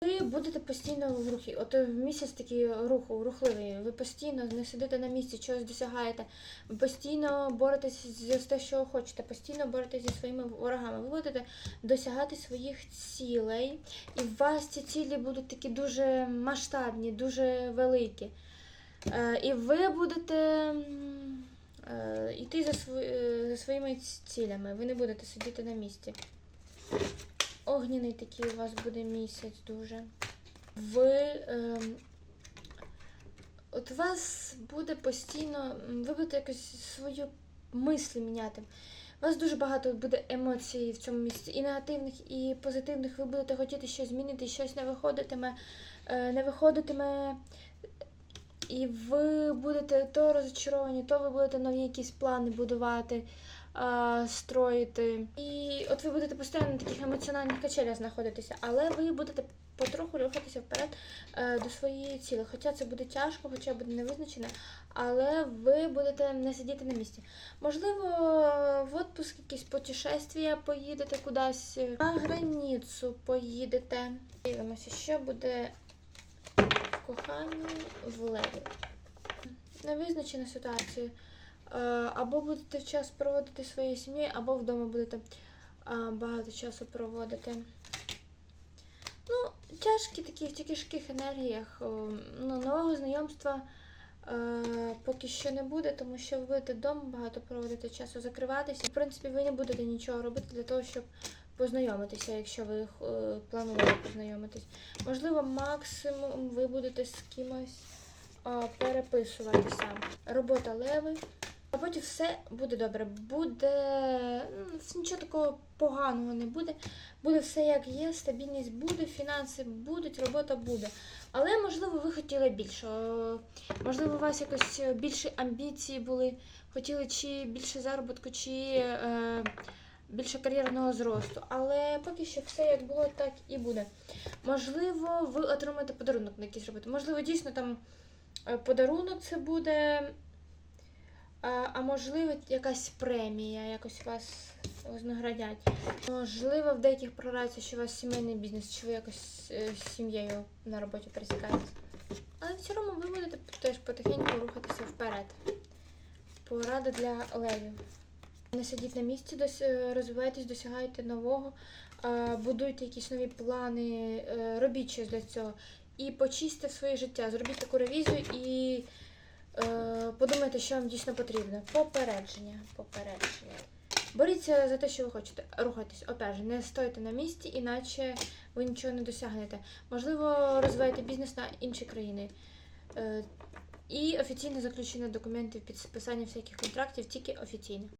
Ви будете постійно в рухі. От в місяць такий руху, рухливий. Ви постійно не сидите на місці, чогось досягаєте. Ви постійно боретесь з те, що хочете, постійно боретесь зі своїми ворогами. Ви будете досягати своїх цілей, і у вас ці цілі будуть такі дуже масштабні, дуже великі. Е, І ви будете е, йти е, за своїми цілями. Ви не будете сидіти на місці. Огняний такий у вас буде місяць дуже. Ви. ем, от у вас буде постійно. Ви будете якось свою мислі міняти. У вас дуже багато буде емоцій в цьому місці, і негативних, і позитивних. Ви будете хотіти щось змінити, щось не виходитиме, е, не виходитиме. І ви будете то розчаровані, то ви будете нові якісь плани будувати, строїти. І от ви будете постійно на таких емоціональних качелях знаходитися, але ви будете потроху рухатися вперед е, до своєї цілі. Хоча це буде тяжко, хоча буде невизначено, але ви будете не сидіти на місці. Можливо, в отпуск якісь путешествия поїдете кудись, на границю поїдете. Дивимося, що буде в коханні в леві. Невизначена ситуація. Е, Або будете час проводити своєю сім'єю, або вдома будете багато часу проводити. Ну, тяжкі такі в тяжких енергіях. Ну, нового знайомства е, поки що не буде, тому що ви будете вдома багато проводити часу, закриватися. В принципі, ви не будете нічого робити для того, щоб познайомитися, якщо ви е, плануєте познайомитись. Можливо, максимум ви будете з кимось переписуватися. Робота леви. А потім все буде добре. Буде м, нічого такого поганого не буде. Буде все як є, стабільність буде, фінанси будуть, робота буде. Але можливо ви хотіли більше. Можливо, у вас якось більше амбіції були, хотіли чи більше заробітку, чи е, більше кар'єрного зросту. Але поки що все як було, так і буде. Можливо, ви отримаєте подарунок на якийсь роботи. Можливо, дійсно там е, подарунок це буде. А, можливо, якась премія, якось вас вознаградять. Можливо, в деяких прорається, що у вас сімейний бізнес, чи ви якось е, з сім'єю на роботі пересікаєтесь. Але в цілому ви будете теж потихеньку рухатися вперед. Порада для левів. Не сидіть на місці, е, розвивайтесь, досягайте нового, будуйте якісь нові плани, е, робіть щось для цього. І почистьте своє життя, зробіть таку ревізію і подумайте, що вам дійсно потрібно. Попередження. Попередження. Боріться за те, що ви хочете. Рухайтесь. Опять же, не стойте на місці, іначе ви нічого не досягнете. Можливо, розвивайте бізнес на інші країни. Е, і офіційне заключення документів, підписання всяких контрактів тільки офіційно.